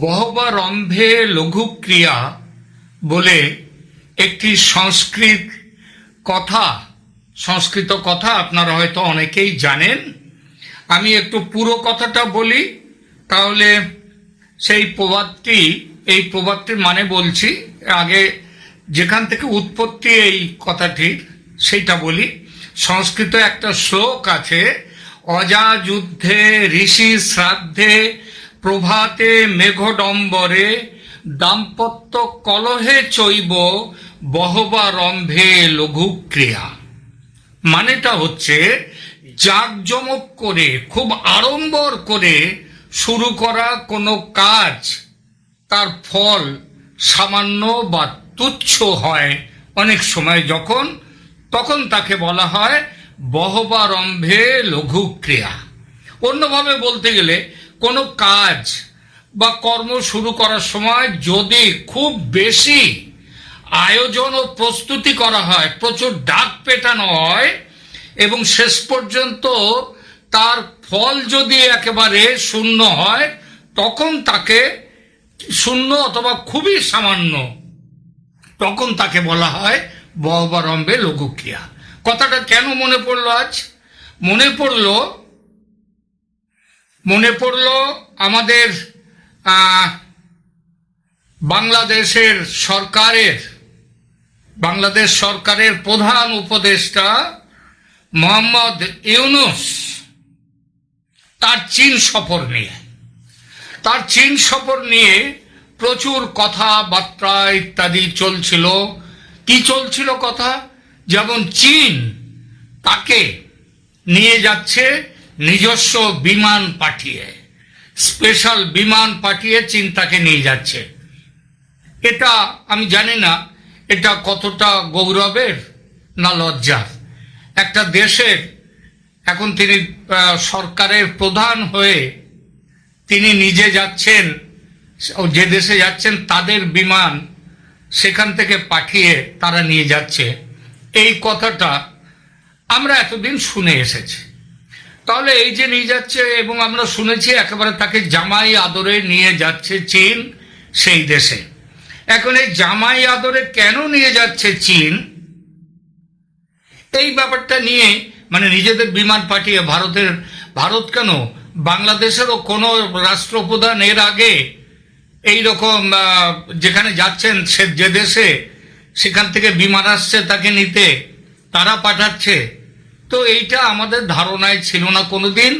বহবা রম্ভে লঘুক্রিয়া বলে একটি সংস্কৃত কথা সংস্কৃত কথা আপনারা হয়তো অনেকেই জানেন। আমি একটু পুরো কথাটা বলি, তাহলে সেই প্রবাদটি, এই প্রবাদটির মানে বলছি, আগে যেখান থেকে উৎপত্তি এই কথাটির, সেইটা বলি। সংস্কৃত একটা শ্লোক আছে অজা যুদ্ধে ঋষি শ্রাদ্ধে প্রভাতে মেঘডম্বরে দাম্পত্য কলহে চৈব বহবা রম্ভে লঘুক্রিয়া। মানেটা হচ্ছে জাঁকজমক করে, খুব আড়ম্বর করে শুরু করা কোনো কাজ, তার ফল সামান্য বা তুচ্ছ হয় অনেক সময় যখন, তখন তাকে বলা হয় বহবারম্ভে লঘুক্রিয়া। অন্যভাবে বলতে গেলে কোনো কাজ বা কর্ম শুরু করার সময় যদি খুব বেশি আয়োজন ও প্রস্তুতি করা হয়, প্রচুর ডাক পেটানো হয় এবং শেষ পর্যন্ত তার ফল যদি একেবারে শূন্য হয়, তখন তাকে শূন্য অথবা খুবই সামান্য, তখন তাকে বলা হয় বহবারম্ভে লঘুক্রিয়া কথাটা কেন মনে পড়ল আজ? মনে পড়ল মনে পড়ল আমাদের বাংলাদেশের সরকারের, বাংলাদেশ সরকারের প্রধান উপদেষ্টা মোহাম্মদ ইউনুস তার চীন সফর নিয়ে। তার চীন সফর নিয়ে প্রচুর কথাবার্তা ইত্যাদি চলছিল। কি চলছিল কথা? যেমন চীন তাকে নিয়ে যাচ্ছে নিজস্ব বিমান পাঠিয়ে স্পেশাল বিমান পাঠিয়ে চিন্তাকে নিয়ে যাচ্ছে। এটা আমি জানি না, এটা কতটা গৌরবের না লজ্জার। একটা দেশের, এখন তিনি সরকারের প্রধান হয়ে তিনি নিজে যাচ্ছেন যে দেশে যাচ্ছেন, তাদের বিমান সেখান থেকে পাঠিয়ে তারা নিয়ে যাচ্ছে। এই কথাটা আমরা এতদিন শুনে এসেছি। তাহলে এই যে নিয়ে যাচ্ছে এবং আমরা শুনেছি একেবারে তাকে জামাই আদরে নিয়ে যাচ্ছে চীন সেই দেশে। এখন এই জামাই আদরে কেন নিয়ে যাচ্ছে চীন? এই ব্যাপারটা নিয়ে মানে নিজেদের বিমান পাঠিয়ে ভারতের, ভারত কেন? বাংলাদেশেরও কোনো রাষ্ট্রপ্রধান এর আগে এই রকম যেখানে যাচ্ছেন সে, যে দেশে, সেখান থেকে বিমান আসছে তাকে নিতে, তারা পাঠাচ্ছে। তো এইটা আমাদের ধারণায় ছিল না কোনোদিন।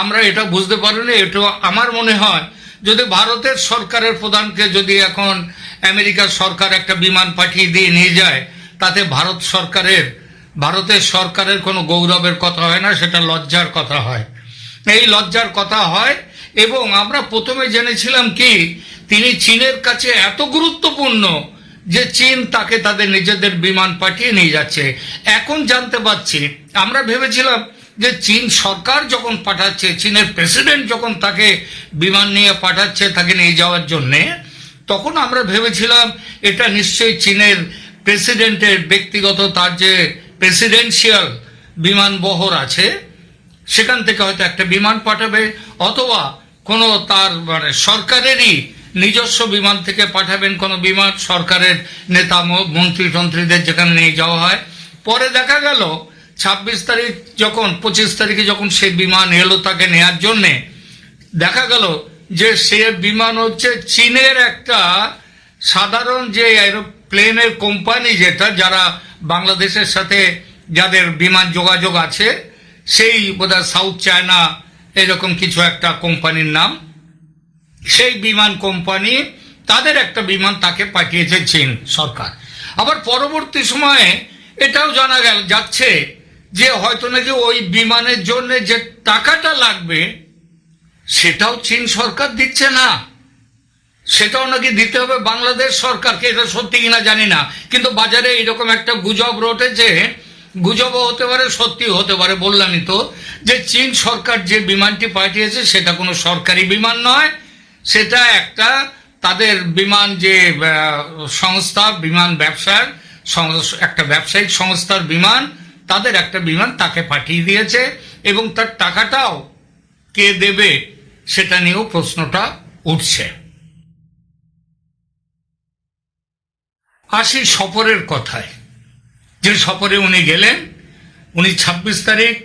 আমরা এটা বুঝতে পারিনি, এটা আমার মনে হয়। যদি ভারতের সরকারের প্রধানকে যদি এখন আমেরিকার সরকার একটা বিমান পাঠিয়ে দিয়ে নিয়ে যায়, তাতে ভারত সরকারের, ভারতের সরকারের কোনো গৌরবের কথা হয় না, সেটা লজ্জার কথা হয়। এই লজ্জার কথা হয়, এবং আমরা প্রথমে জেনেছিলাম কি, তিনি চীনের কাছে এত গুরুত্বপূর্ণ যে চীন তাকে তাদের নিজেদের বিমান পাঠিয়ে নিয়ে যাচ্ছে। এখন জানতে পারছি, আমরা ভেবেছিলাম যে চীন সরকার যখন পাঠাচ্ছে, চীনের প্রেসিডেন্ট যখন তাকে বিমান নিয়ে পাঠাচ্ছে, তাকে নিয়ে যাওয়ার জন্যে, তখন আমরা ভেবেছিলাম এটা নিশ্চয়ই চীনের প্রেসিডেন্টের ব্যক্তিগত তার যে প্রেসিডেন্সিয়াল বিমান বহর আছে, সেখান থেকে হয়তো একটা বিমান পাঠাবে, অথবা কোনো তার মানে সরকারেরই নিজস্ব বিমান থেকে পাঠাবেন কোনো বিমান সরকারের নেতা মন্ত্রী টন্ত্রীদের যেখানে নিয়ে যাওয়া হয়। পরে দেখা গেল, ছাব্বিশ তারিখ যখন, পঁচিশ তারিখে যখন সেই বিমান এলো তাকে নেয়ার জন্যে, দেখা গেল যে সে বিমান হচ্ছে চীনের একটা সাধারণ যে এরোপ্লেনের কোম্পানি যেটা, যারা বাংলাদেশের সাথে যাদের বিমান যোগাযোগ আছে, সেই, বোধহয় সাউথ চায়না, এরকম কিছু একটা কোম্পানির নাম। সেই বিমান কোম্পানি, তাদের একটা বিমান তাকে পাঠিয়েছে চীন সরকার। আবার পরবর্তী সময়ে এটাও জানা গেল, যাচ্ছে যে হয়তো নাকি ওই বিমানের জন্য যে টাকাটা লাগবে, সেটাও চীন সরকার দিচ্ছে না। সেটাও নাকি দিতে হবে বাংলাদেশ সরকারকে, এটা সত্যি কিনা জানি না। কিন্তু বাজারে এরকম একটা গুজব রটেছে, গুজবও হতে পারে সত্যি হতে পারে, বললামই তো, যে চীন সরকার যে বিমানটি পাঠিয়েছে, সেটা কোনো সরকারি বিমান নয় সেটা একটা তাদের বিমান যে সংস্থা, বিমান ব্যবসার একটা ব্যবসায়িক সংস্থার বিমান, তাদের একটা বিমান তাকে পাঠিয়ে দিয়েছে এবং তার টাকাটাও কে দেবে সেটা নিয়েও প্রশ্নটা উঠছে। আসি সফরের কথায়। যে সফরে উনি গেলেন, উনি ২৬ তারিখ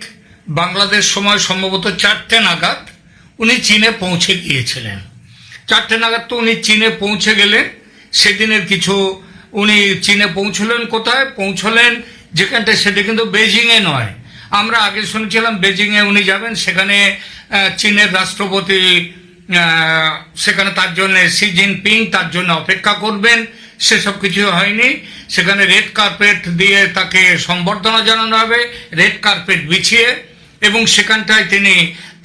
বাংলাদেশ সময় সম্ভবত চারটে নাগাদ উনি চীনে পৌঁছে গিয়েছিলেন। চারটে নাগাদ তো উনি চীনে পৌঁছে গেলেন। সেদিনের কিছু উনি চীনে পৌঁছলেন কোথায়? পৌঁছলেন যেখানটা সেটা কিন্তু বেজিংয়ে নয়। আমরা আগে শুনেছিলাম বেজিংয়ে উনি যাবেন, সেখানে চীনের রাষ্ট্রপতি সেখানে তার জন্য শি জিনপিং তার জন্য অপেক্ষা করবেন। সেসব কিছু হয়নি। সেখানে রেড কার্পেট দিয়ে তাকে সম্বর্ধনা জানানো হবে, রেড কার্পেট বিছিয়ে, এবং সেখানটায় তিনি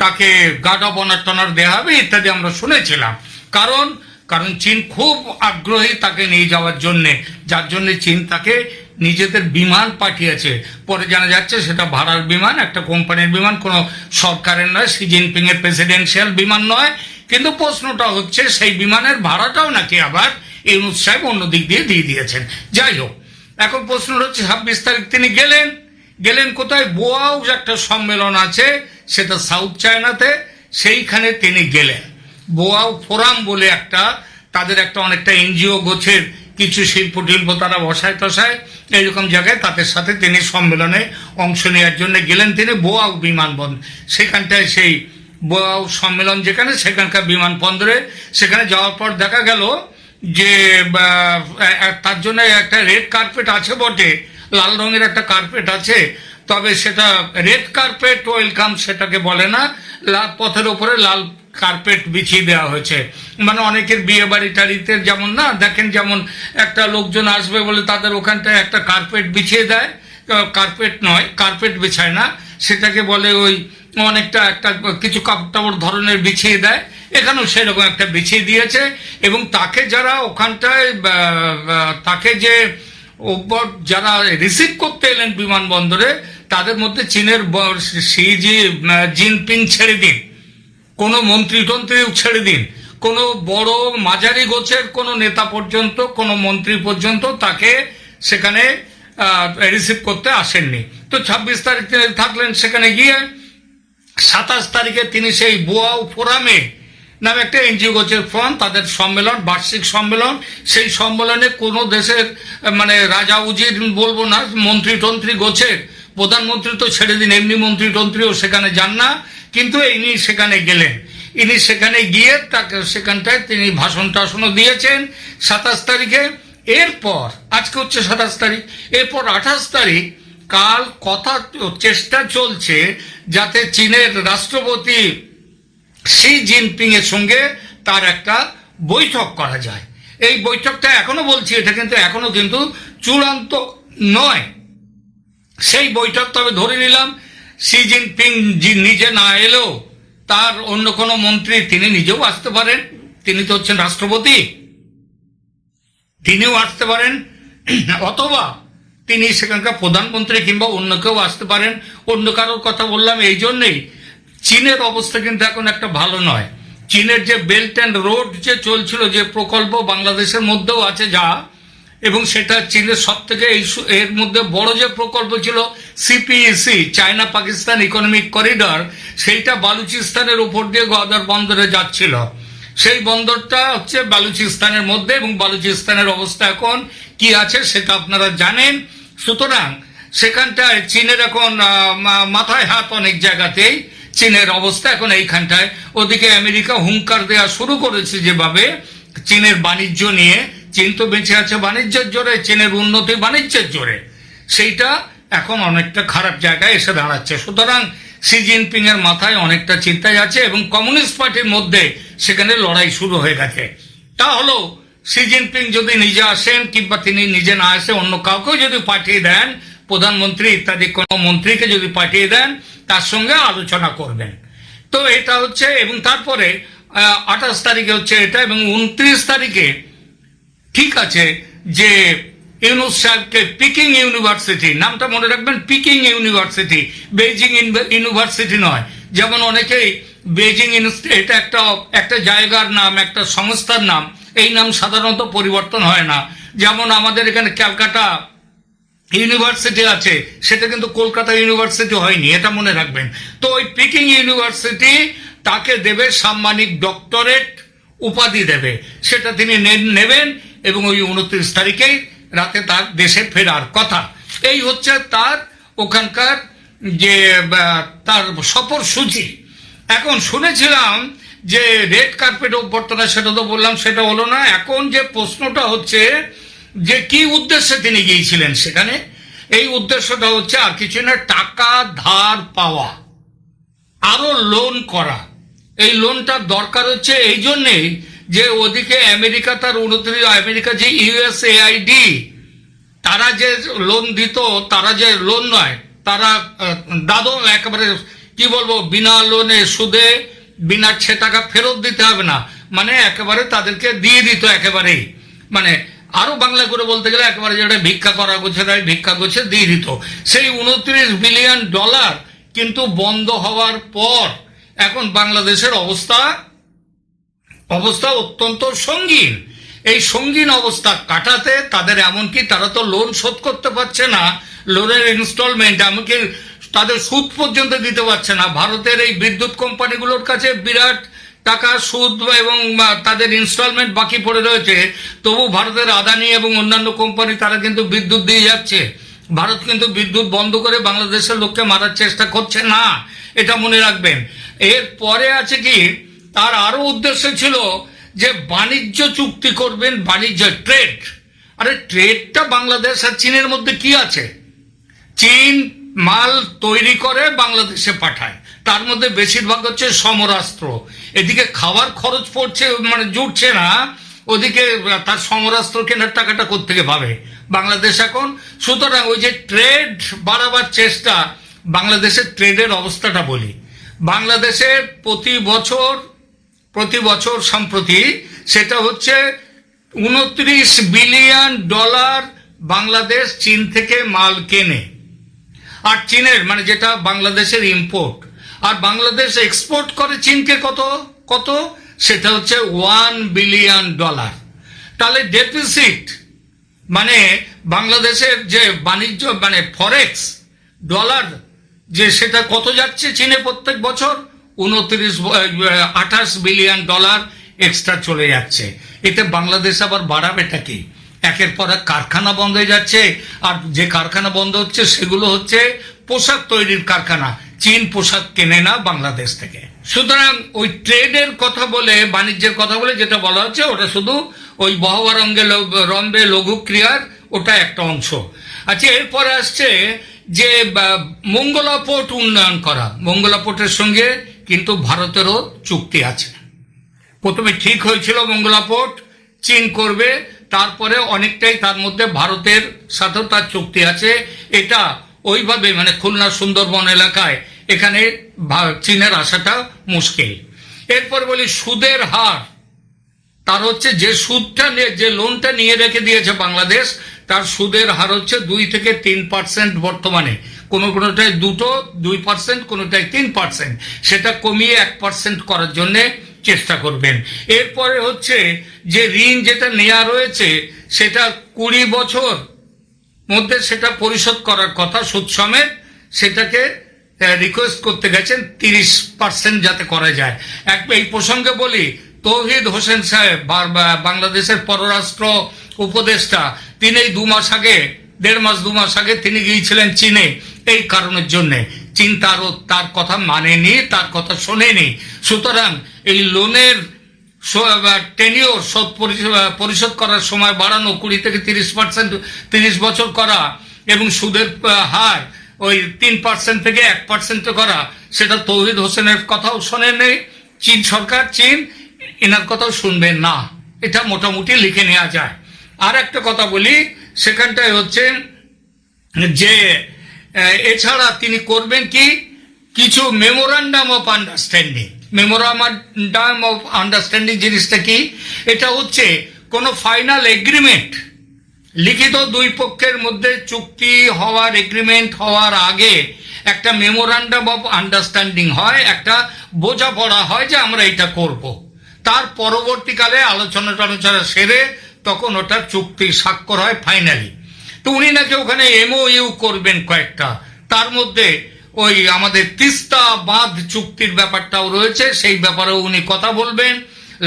তাকে গার্ড অব অনার টনার দেওয়া হবে, ইত্যাদি আমরা শুনেছিলাম। কারণ কারণ চীন খুব আগ্রহী তাকে নিয়ে যাওয়ার জন্যে। যার জন্যে চীন তাকে নিজেদের বিমান পাঠিয়েছে। পরে জানা যাচ্ছে সেটা ভাড়ার বিমান, একটা কোম্পানির বিমান, কোনো সরকারের নয়, শি জিনপিং এর প্রেসিডেন্সিয়াল বিমান নয়। কিন্তু প্রশ্নটা হচ্ছে, সেই বিমানের ভাড়াটাও নাকি আবার ইউনুস সাহেব অন্য দিক দিয়ে দিয়ে দিয়েছেন। যাই হোক, এখন প্রশ্ন হচ্ছে, ছাব্বিশ তারিখ তিনি গেলেন। গেলেন কোথায়? বোয়াও একটা সম্মেলন আছে, সেটা সাউথ চায়নাতে, সেইখানে তিনি গেলেন। বোয়াও ফোরাম বলে একটা, তাদের একটা অনেকটা এনজিও গোছের কিছু শিল্প টিল্প তারা বসায় টসায়, এইরকম জায়গায় তাদের সাথে তিনি সম্মেলনে অংশ নেওয়ার জন্য গেলেন। তিনি বোয়াও বিমানবন্দর সেখানটায় সেই বোয়াও সম্মেলন যেখানে, সেখানকার বিমানবন্দরে সেখানে যাওয়ার পর দেখা গেল যে তার জন্য একটা রেড কার্পেট আছে বটে, লাল রঙের একটা কার্পেট আছে, তবে সেটা রেড কার্পেট ওয়েলকাম সেটাকে বলে না পথের ওপরে লাল কার্পেট বিছিয়ে দেওয়া হয়েছে। মানে অনেকের বিয়ে বাড়ি টাড়িতে যেমন না, দেখেন যেমন একটা লোকজন আসবে বলে তাদের ওখানটায় একটা কার্পেট বিছিয়ে দেয়। কার্পেট নয় কার্পেট বিছায় না। সেটাকে বলে ওই অনেকটা একটা কিছু কাপড় টাপড় ধরনের বিছিয়ে দেয়। এখানেও সেরকম একটা বিছিয়ে দিয়েছে এবং তাকে যারা ওখানটায় তাকে যে যারা রিসিভ করতে এলেন বিমানবন্দরে, তাদের মধ্যে চীনের শি জি জিনপিং ছেড়ে দিন। কোনো মন্ত্রী টন্ত্রীও ছেড়ে দিন। কোনো বড় মাঝারি গোছের কোনো নেতা পর্যন্ত, কোনো মন্ত্রী পর্যন্ত তাকে সেখানে রিসিভ করতে আসেননি। তো ছাব্বিশ তারিখ তিনি থাকলেন, সেখানে গিয়ে সাতাশ তারিখে তিনি সেই বোয়াও ফোরামে নামে একটা এনজিও গোছের ফোরাম, তাদের সম্মেলন, বার্ষিক সম্মেলন, সেই সম্মেলনে কোনো দেশের মানে রাজা উজির বলব না মন্ত্রী টন্ত্রী গোছের প্রধানমন্ত্রী তো ছেড়ে দিন, এমনি মন্ত্রী টন্ত্রীও সেখানে যান না, কিন্তু ইনি সেখানে গেলেন। ইনি সেখানে গিয়ে তাকে সেখানটায় তিনি ভাষণ টাষণও দিয়েছেন সাতাশ তারিখে। এরপর, আজকে হচ্ছে সাতাশ তারিখ, এরপর আঠাশ তারিখ কাল কথা, চেষ্টা চলছে যাতে চীনের রাষ্ট্রপতি শি জিনপিং এর সঙ্গে তার একটা বৈঠক করা যায়। এই বৈঠকটা এখনও বলছি, এটা কিন্তু এখনও কিন্তু চূড়ান্ত নয়। সেই বৈঠক তবে ধরে নিলাম শি জিনপিং নিজে না এলেও তার অন্য কোনো মন্ত্রী তিনি নিজেও আসতে পারেন। তিনি তো হচ্ছেন রাষ্ট্রপতি। তিনিও আসতে পারেন, অথবা তিনি সেখানকার প্রধানমন্ত্রী কিংবা অন্য কেউ আসতে পারেন। অন্য কারোর কথা বললাম এই জন্যেই। চীনের অবস্থা কিন্তু এখন একটা ভালো নয়। চীনের যে বেল্ট অ্যান্ড রোড যে চলছিল, যে প্রকল্প বাংলাদেশের মধ্যেও আছে যা এবং সেটা চীনের সব থেকে এই এর মধ্যে বড় যে প্রকল্প ছিল CPEC China Pakistan economic corridor সেইটা বালুচিস্তানের উপর দিয়ে গদার বন্দরে যাচ্ছিল। সেই বন্দরটা হচ্ছে বালুচিস্তানের মধ্যে এবং বালুচিস্তানের অবস্থা এখন কি আছে সেটা আপনারা জানেন। সুতরাং সেখানটায় চীনের এখন মাথায় হাত অনেক জায়গাতেই চীনের অবস্থা এখন এইখানটায়। ওদিকে আমেরিকা হুঙ্কার দেওয়া শুরু করেছে যেভাবে চীনের বাণিজ্য নিয়ে চীন তো বেঁচে আছে বাণিজ্যের জোরে, চীনের উন্নতি বাণিজ্যের জোরে। সেইটা এখন অনেকটা খারাপ জায়গায় এসে দাঁড়াচ্ছে। সুতরাং শি জিনপিং এর মাথায় অনেকটা চিন্তায় আছে এবং কমিউনিস্ট পার্টির মধ্যে সেখানে লড়াই শুরু হয়ে গেছে। তা হলো শি জিনপিং যদি নিজে আসেন কিংবা তিনি নিজে না আসে, অন্য কাউকেও যদি পাঠিয়ে দেন, প্রধানমন্ত্রী ইত্যাদি কোনো মন্ত্রীকে যদি পাঠিয়ে দেন, তার সঙ্গে আলোচনা করবেন। তো এটা হচ্ছে এবং তারপরে আঠাশ তারিখে হচ্ছে এটা এবং উনত্রিশ তারিখে ঠিক আছে যে ইউনুস সাহেবকে পিকিং ইউনিভার্সিটি, নামটা মনে রাখবেন? পিকিং ইউনিভার্সিটি ইউনি- ইউনিভার্সিটি নয়। যেমন অনেকেই ইউনিভার্সিটি এটা একটা একটা জায়গার নাম, একটা সংস্থার নাম, এই নাম সাধারণত পরিবর্তন হয় না। যেমন আমাদের এখানে ক্যালকাটা ইউনিভার্সিটি আছে, সেটা কিন্তু কলকাতা ইউনিভার্সিটি হয়নি, এটা মনে রাখবেন। তো ওই পিকিং ইউনিভার্সিটি তাকে দেবে সাম্মানিক ডক্টরেট উপাধি দেবে। সেটা তিনি নেবেন এবং ওই উনত্রিশ তারিখেই রাতে তার দেশে ফেরার কথা। এই হচ্ছে তার ওখানকার যে তার সফর সূচি। এখন শুনেছিলাম যে রেড কার্পেট অভ্যর্থনা, সেটা তো বললাম, সেটা হলো না। এখন যে প্রশ্নটা হচ্ছে যে কি উদ্দেশ্যে তিনি গিয়েছিলেন সেখানে, এই উদ্দেশ্যটা হচ্ছে আর কিছু না, টাকা, ধার পাওয়া, আরও লোন করা। এই লোনটার দরকার হচ্ছে, এই জন্যেই যে ওদিকে আমেরিকা তার উনত্রিশ আমেরিকা যে ইউএসএআইডি তারা যে লোন দিত তারা যে লোন নয় তারা আহ, দাদো একেবারে কি বলব বিনা লোনে সুদে বিনা ছে টাকা ফেরত দিতে হবে না। মানে একেবারে তাদেরকে দিয়ে দিত একেবারেই। মানে আরও বাংলা করে বলতে গেলে একেবারে যেটা ভিক্ষা করা গোছে তাই ভিক্ষা গোছে দিয়ে দিত। সেই উনত্রিশ বিলিয়ন ডলার কিন্তু বন্ধ হওয়ার পর এখন বাংলাদেশের অবস্থা অবস্থা অত্যন্ত সঙ্গীন। এই সঙ্গীন অবস্থা কাটাতে তাদের এমনকি তারা তো লোন শোধ করতে পারছে না লোনের ইনস্টলমেন্ট এমনকি তাদের সুদ পর্যন্ত দিতে পারছে না। ভারতের এই বিদ্যুৎ কোম্পানিগুলোর কাছে বিরাট টাকা সুদ এবং তাদের ইনস্টলমেন্ট বাকি পড়ে রয়েছে। তবু ভারতের আদানি এবং অন্যান্য কোম্পানি তারা কিন্তু বিদ্যুৎ দিয়ে যাচ্ছে। ভারত কিন্তু বিদ্যুৎ বন্ধ করে বাংলাদেশের লোককে মারার চেষ্টা করছে না, এটা মনে রাখবেন। এর পরে আছে কি তার আরও উদ্দেশ্য ছিল যে বাণিজ্য চুক্তি করবেন, বাণিজ্য ট্রেড। আরে, ট্রেডটা বাংলাদেশ আর চীনের মধ্যে কি আছে? চীন মাল তৈরি করে বাংলাদেশে পাঠায়। তার মধ্যে বেশিরভাগ হচ্ছে সমরাস্ত্র। এদিকে খাবার খরচ পড়ছে মানে জুটছে না। ওদিকে তার সমরাস্ত্র কেনার টাকাটা কোত্থেকে পাবে? বাংলাদেশ এখন। সুতরাং ওই যে ট্রেড বাড়াবার চেষ্টা, বাংলাদেশের ট্রেডের অবস্থাটা বলি। বাংলাদেশের প্রতি বছর প্রতি বছর সম্প্রতি সেটা হচ্ছে উনত্রিশ বিলিয়ন ডলার বাংলাদেশ চীন থেকে মাল কেনে। আর চীনের মানে যেটা বাংলাদেশের ইম্পোর্ট আর বাংলাদেশ এক্সপোর্ট করে চীনকে কত কত? সেটা হচ্ছে ওয়ান বিলিয়ন ডলার তাহলে ডেফিসিট মানে বাংলাদেশের যে বাণিজ্য মানে ফরেক্স ডলার যে সেটা কত যাচ্ছে চীনে প্রত্যেক বছর? উনত্রিশ আঠাশ বিলিয়ন ডলার এক্সট্রা চলে যাচ্ছে। এতে বাংলাদেশ আবার বাড়াবেটা কি? একের পর এক কারখানা বন্ধ হয়ে যাচ্ছে আর যে কারখানা বন্ধ হচ্ছে সেগুলো হচ্ছে পোশাক তৈরির কারখানা। চীন পোশাক কেনে না বাংলাদেশ থেকে। সুতরাং ওই ট্রেডের কথা বলে বাণিজ্যের কথা বলে যেটা বলা হচ্ছে ওটা শুধু ওই বহবা রঙ্গে ল- রম্বে লঘু ক্রিয়ার ওটা একটা অংশ। আচ্ছা এরপরে আসছে যে বা, মঙ্গলা পোর্ট উন্নয়ন করা। মঙ্গলা পোর্টের সঙ্গে কিন্তু ভারতেরও চুক্তি আছে। প্রথমে ঠিক হয়েছিল মঙ্গলা পোর্ট চীন করবে, তারপরে অনেকটাই তার মধ্যে ভারতের সাথেও তার চুক্তি আছে। এটা ওইভাবে মানে খুলনা সুন্দরবন এলাকায় এখানে চীনের আসাটা মুশকিল। এরপর বলি সুদের হার। তার হচ্ছে যে সুদটা নিয়ে যে লোনটা নিয়ে রেখে দিয়েছে বাংলাদেশ, তার সুদের হার হচ্ছে দুই থেকে তিন পার্সেন্ট বর্তমানে। কোনো কোনোটায় দুটো, দুই পার্সেন্ট কোনোটায় তিন পার্সেন্ট সেটা কমিয়ে এক পার্সেন্ট করার জন্যে চেষ্টা করবেন। এরপরে হচ্ছে যে ঋণ যেটা নেওয়া রয়েছে, সেটা কুড়ি বছর মধ্যে সেটা পরিশোধ করার কথা সুদ সমেত সেটাকে রিকোয়েস্ট করতে গেছেন তিরিশ পার্সেন্ট যাতে করা যায়। এক, এই প্রসঙ্গে বলি, তৌহিদ হোসেন সাহেব বাংলাদেশের পররাষ্ট্র উপদেষ্টা, তিনি এই দু মাস আগে, দেড় মাস, দু মাস আগে তিনি গিয়েছিলেন চীনে। এই কারণের জন্য চীন তার কথা মানেনি, তার কথা শোনেনি। সুতরাং এই লোনের টেনিওর শোধ পরিশোধ- করার সময় বাড়ানো কুড়ি থেকে তিরিশ পার্সেন্ট, তিরিশ বছর করা এবং সুদের হার ওই তিন পার্সেন্ট থেকে এক পার্সেন্টে করা, সেটা তৌহিদ হোসেনের কথাও শোনে শোনেনি। চীন সরকার, চীন এনার কথাও শুনবে না। এটা মোটামুটি লিখে নেওয়া যায়। আর একটা কথা বলি, সেখানটায় হচ্ছে যে এছাড়া তিনি করবেন কি? কিছু memorandum of understanding memorandum of understanding জিনিসটা কি? এটা হচ্ছে কোনো ফাইনাল এগ্রিমেন্ট লিখিত দুই পক্ষের মধ্যে চুক্তি হওয়ার এগ্রিমেন্ট হওয়ার আগে একটা মেমোরান্ডাম অফ আন্ডারস্ট্যান্ডিং হয়, একটা বোঝাপড়া হয় যে আমরা এটা করব। তার পরবর্তীকালে আলোচনা টালোচনা সেরে তখন ওটা চুক্তি স্বাক্ষর হয় ফাইনালি তো উনি নাকি ওখানে এমওইউ করবেন কয়েকটা। তার মধ্যে ওই আমাদের তিস্তা বাঁধ চুক্তির ব্যাপারটাও রয়েছে, সেই ব্যাপারেও উনি কথা বলবেন।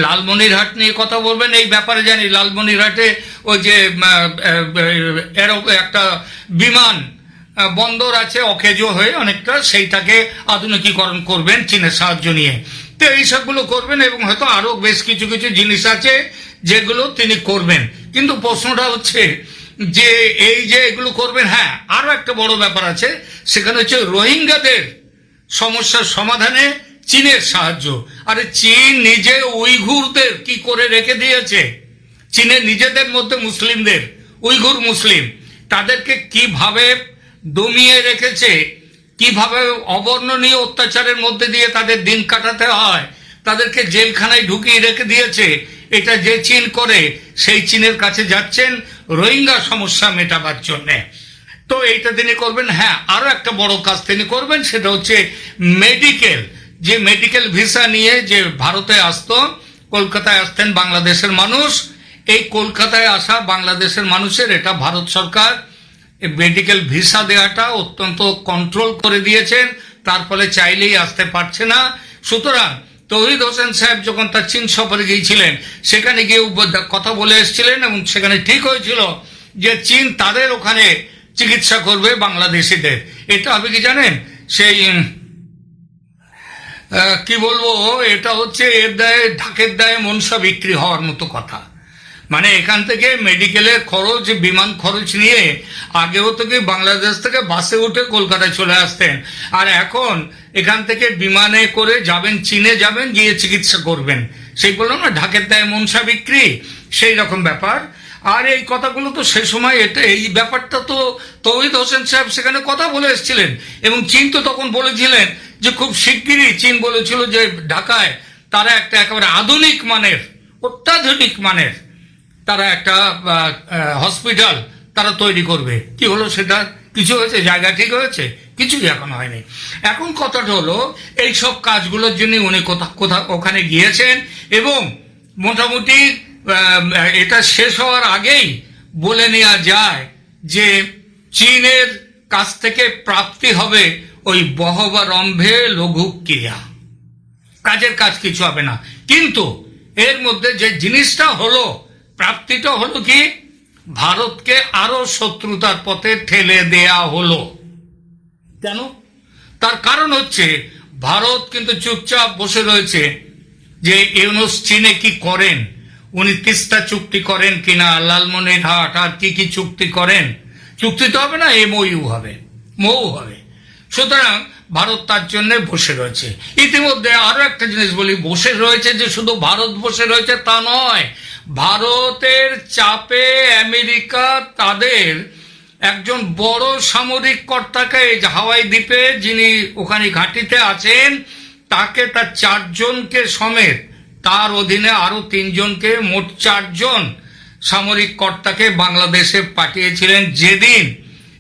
লালমনিরহাট নিয়ে কথা বলবেন। এই ব্যাপারে জানি লালমনিরহাটে ওই যে একটা বিমান বন্দর আছে, অকেজো হয়ে অনেকটা, সেইটাকে আধুনিকীকরণ করবেন চীনের সাহায্য নিয়ে। তো এইসবগুলো করবেন এবং হয়তো আরও বেশ কিছু কিছু জিনিস আছে যেগুলো তিনি করবেন। কিন্তু প্রশ্নটা হচ্ছে যে এই যে এগুলো করবেন হ্যাঁ আরও একটা বড় ব্যাপার আছে, সেখানে হচ্ছে রোহিঙ্গাদের সমস্যার সমাধানে চীনের সাহায্য। আরে চীন নিজে উইঘুরদের কি করে রেখে দিয়েছে? চীনের নিজেদের মধ্যে মুসলিমদের, উইঘুর মুসলিম, তাদেরকে কীভাবে দমিয়ে রেখেছে, কীভাবে অবর্ণনীয় অত্যাচারের মধ্যে দিয়ে তাদের দিন কাটাতে হয়, তাদেরকে জেলখানায় ঢুকিয়ে রেখে দিয়েছে এটা যে চীন করে সেই চীনের কাছে যাচ্ছেন, রোহিঙ্গা সমস্যা মেটাবার জন্যে। তো এইটা তিনি করবেন হ্যাঁ আরও একটা বড় কাজ তিনি করবেন, সেটা হচ্ছে মেডিকেল যে মেডিকেল ভিসা নিয়ে যে ভারতে আসতো, কলকাতায় আসতেন বাংলাদেশের মানুষ, এই কলকাতায় আসা বাংলাদেশের মানুষের এটা ভারত সরকার মেডিকেল ভিসা দেওয়াটা অত্যন্ত কন্ট্রোল করে দিয়েছেন, তার ফলে চাইলেই আসতে পারছে না। সুতরাং তৌহিদ হোসেন সাহেব যখন তার চীন সফরে গিয়েছিলেন, সেখানে গিয়ে কথা বলে এসেছিলেন এবং সেখানে ঠিক হয়েছিল যে চীন তাদের ওখানে চিকিৎসা করবে বাংলাদেশিদের। এটা আপনি কি জানেন? সেই কি বলব, এটা হচ্ছে এর দায়ে, ঢাকের দায়ে মনসা বিক্রি হওয়ার মতো কথা। মানে এখান থেকে মেডিকেলের খরচ, বিমান খরচ নিয়ে আগেও থেকে বাংলাদেশ থেকে বাসে উঠে কলকাতায় চলে আসতেন। আর এখন এখান থেকে বিমানে করে যাবেন, চীনে যাবেন, গিয়ে চিকিৎসা করবেন। সেই বললাম না, ঢাকের দায় মনসা বিক্রি, সেই রকম ব্যাপার। আর এই কথাগুলো তো সে সময় এটা, এই ব্যাপারটা তো তৌহিদ হোসেন সাহেব সেখানে কথা বলে এসেছিলেন। এবং চীন তো তখন বলেছিলেন যে খুব শিগগিরই, চীন বলেছিল যে ঢাকায় তারা একটা একেবারে আধুনিক মানের, অত্যাধুনিক মানের তারা একটা হসপিটাল তারা তৈরি করবে। কি হলো সেটা? কিছু হয়েছে? জায়গা ঠিক হয়েছে? কিছুই এখন হয়নি। এখন কথাটা হলো, এই সব কাজগুলোর জন্য উনি কোথা কোথা, ওখানে গিয়েছেন এবং মোটামুটি এটা শেষ হওয়ার আগেই বলে নেওয়া যায় যে চীনের কাছ থেকে প্রাপ্তি হবে ওই বহবারম্ভে লঘু ক্রিয়া কাজের কাজ কিছু হবে না। কিন্তু এর মধ্যে যে জিনিসটা হলো প্রাপ্তিটা হলো কি? ভারতকে আরও শত্রুতার পথে ঠেলে দেয়া হলো। কেন? তার কারণ হচ্ছে, ভারত কিন্তু চুপচাপ বসে রয়েছে যে ইউনুস চীনে কি করেন, উনি তিস্তা চুক্তি করেন কিনা, লালমনিরহাট আর কি কি চুক্তি করেন, চুক্তি তো হবে না, এমওইউ হবে মৌ হবে। সুতরাং ভারত তার জন্য বসে রয়েছে। ইতিমধ্যে আরও একটা জিনিস বলি, বসে রয়েছে যে শুধু ভারত বসে রয়েছে তা নয় ভারতের চাপে আমেরিকা তাদের একজন বড় সামরিক কর্তাকে হাওয়াই দ্বীপে যিনি ওখানে ঘাঁটিতে আছেন, তাকে তার চারজনকে সমেত, তার অধীনে আরও তিনজনকে মোট চারজন সামরিক কর্তাকে বাংলাদেশে পাঠিয়েছিলেন যেদিন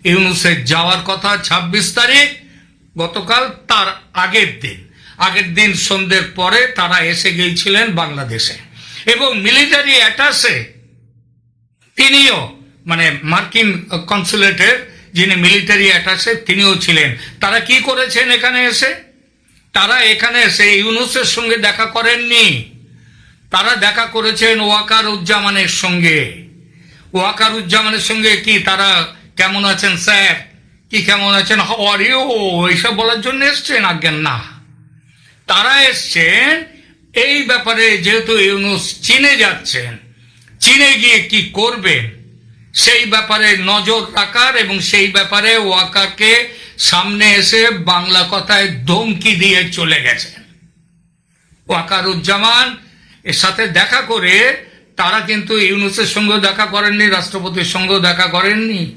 ইউনুসের যাওয়ার কথা ২৬ তারিখ, গতকাল তার আগের দিন। আগের দিন সন্ধ্যের পরে তারা এসে গিয়েছিলেন বাংলাদেশে। এবং মিলিটারি অ্যাটাসে তিনিও মানে মার্কিন কনসুলেটের যিনি মিলিটারি অ্যাটাসে তিনিও ছিলেন। তারা কি করেছেন এখানে এসে? তারা এখানে এসে ইউনুসের সঙ্গে দেখা করেননি। তারা দেখা করেছেন ওয়াকার উজ্জামানের সঙ্গে। ওয়াকার উজ্জামানের সঙ্গে কি তারা কেমন আছেন, স্যার? কি কেমন আছেন? ইউ এইসব বলার জন্য এসছেন? আজ্ঞান না। তারা এসছেন এই ব্যাপারে যেহেতু ইউনুস চীনে যাচ্ছেন, চীনে গিয়ে কি করবেন সেই ব্যাপারে নজর রাখার এবং সেই ব্যাপারে ওয়াকারকে সামনে এসে বাংলা কথায় ধমকি দিয়ে চলে গেছেন। ওয়াকারুজ্জামান, এর সাথে দেখা করে তারা কিন্তু ইউনুসের সঙ্গে দেখা করেননি, রাষ্ট্রপতির সঙ্গেও দেখা করেননি।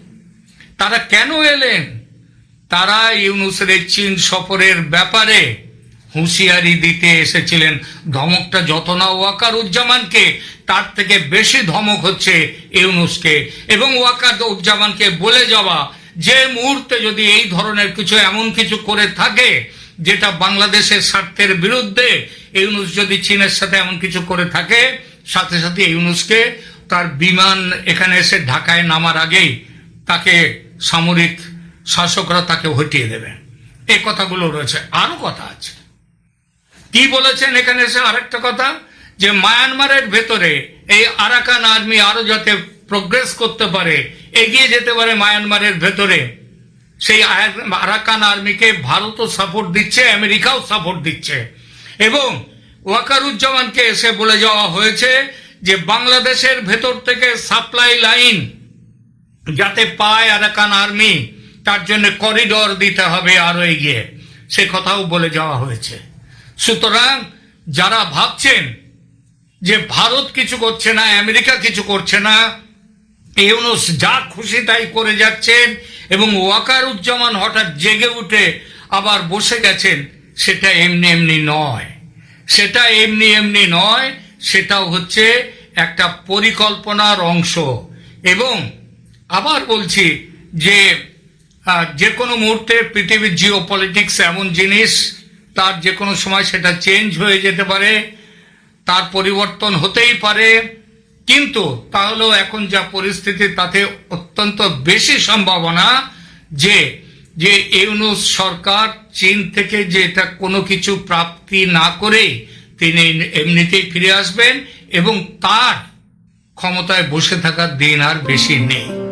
তারা কেন এলেন? তারা ইউনুসের চীন সফরের ব্যাপারে হুঁশিয়ারি দিতে এসেছিলেন। ধমকটা যত না ওয়াকার উজ্জামানকে তার থেকে বেশি ধমক হচ্ছে ইউনুসকে। এবং ওয়াকার উজ্জামানকে বলে যাওয়া, যে মুহূর্তে যদি এই ধরনের কিছু, এমন কিছু করে থাকে, যেটা বাংলাদেশের স্বার্থের বিরুদ্ধে ইউনুস যদি চীনের সাথে এমন কিছু করে থাকে, সাথে সাথে ইউনুসকে তার বিমান এখানে এসে ঢাকায় নামার আগেই তাকে সামরিক শাসকরা তাকে হটিয়ে দেবে। এই কথাগুলো রয়েছে। আরও কথা আছে। কি বলেছেন এখানে এসে আরেকটা কথা? যে মায়ানমারের ভেতরে এই আরাকান আর্মি আরও যাতে প্রোগ্রেস করতে পারে, এগিয়ে যেতে পারে মায়ানমারের ভেতরে, সেই আরাকান আর্মিকে ভারতও সাপোর্ট দিচ্ছে, আমেরিকাও সাপোর্ট দিচ্ছে। এবং ওয়াকারুজ্জামানকে এসে বলে যাওয়া হয়েছে যে বাংলাদেশের ভেতর থেকে সাপ্লাই লাইন যাতে পায় আরাকান আর্মি, তার জন্য করিডর দিতে হবে আরও এগিয়ে। সে কথাও বলে যাওয়া হয়েছে। সুতরাং যারা ভাবছেন যে ভারত কিছু করছে না, আমেরিকা কিছু করছে না, ইউনুস যা খুশি তাই করে যাচ্ছেন এবং ওয়াকারুজ্জামান হঠাৎ জেগে উঠে আবার বসে গেছেন, সেটা এমনি এমনি নয়। সেটা এমনি এমনি নয়, সেটাও হচ্ছে একটা পরিকল্পনার অংশ। এবং আবার বলছি যে যে কোনো মুহূর্তে পৃথিবীর জিও পলিটিক্স এমন জিনিস তার যে কোনো সময় সেটা চেঞ্জ হয়ে যেতে পারে, তার পরিবর্তন হতেই পারে। কিন্তু তাহলেও এখন যা পরিস্থিতি, তাতে অত্যন্ত বেশি সম্ভাবনা যে যে ইউনুস সরকার চীন থেকে যে এটা কোনো কিছু প্রাপ্তি না করে তিনি এমনিতেই ফিরে আসবেন এবং তার ক্ষমতায় বসে থাকার দিন আর বেশি নেই।